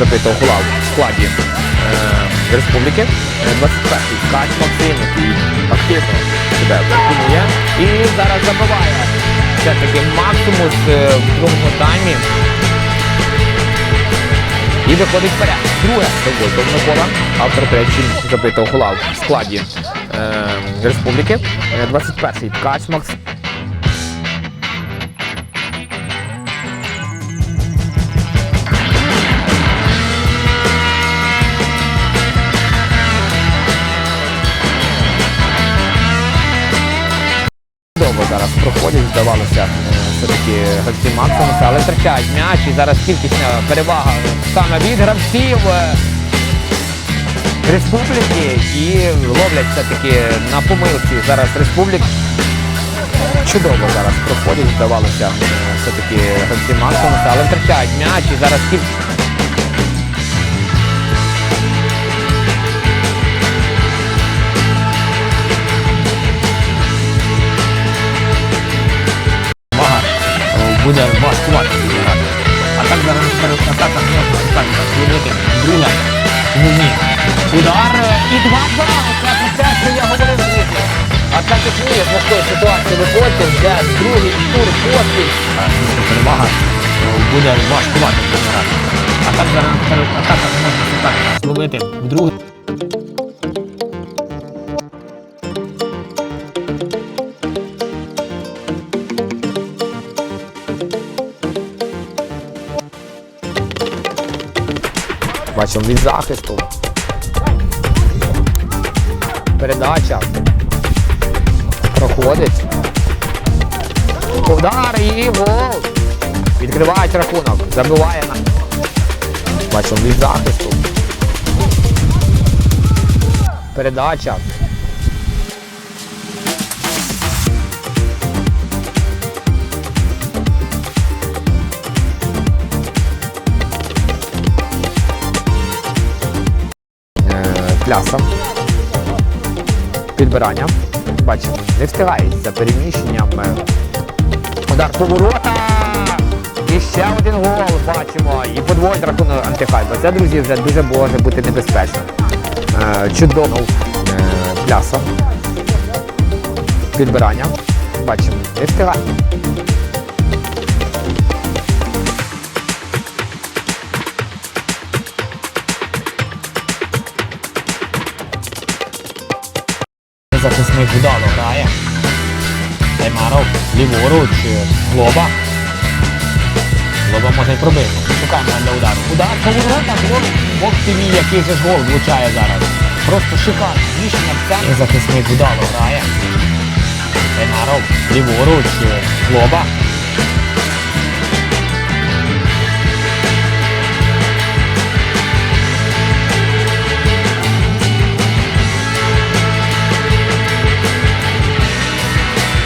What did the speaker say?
забитого гола в складі е, Республіки. Е, 21-й Ткач Максим, який активно себе пропонує. І зараз забиває все-таки Максимус е, в другому таймі. І виходить вперед. Друге довольно Микола, автор третій забитого гола в складі е, Республіки. Е, 21-й Ткач Максим. Зараз проходять, здавалося, все-таки гравці Максимуса, але втрачають м'яч і зараз кількісна перевага саме від гравців е, республіки і ловлять все-таки на помилці зараз республік. Чудово зараз проходять, здавалося, все-таки гравці Максимуса, але втрачають м'яч і зараз кількість. Буде важкувати грати. А так зараз атаках можна так зробити. Друга. Ну ні. Удар і 2-2. Це те, що я говорив друзі. Атлетик Мієв з такої ситуації виходить, вже другий тур поспіль. А, перевага буде важкувати. А так зараз атаках можна так зловити. Друге. Бачимо від захисту. Передача. Проходить. Удар і гол. Відкривають рахунок. Забиває на. Бачимо від захисту. Передача. Е, Пляса. Підбирання. Бачимо, не встигають за переміщенням. Е, Удар поворота. І ще один гол бачимо. І подвоїть рахунок антихайпа. Це, друзі, вже дуже може бути небезпечно. Е, Чудово. Е, Пляса. Підбирання. Бачимо, не встигає. Захисник вдало грає. Таймаров ліворуч. Глоба. Глоба може й пробити. Шукаємо для удару. Удар по воротах. Гол. Бог ТВ, який же гол влучає зараз. Просто шикарно. Рішення в центрі. Захисник вдало грає. Таймаров ліворуч. Глоба.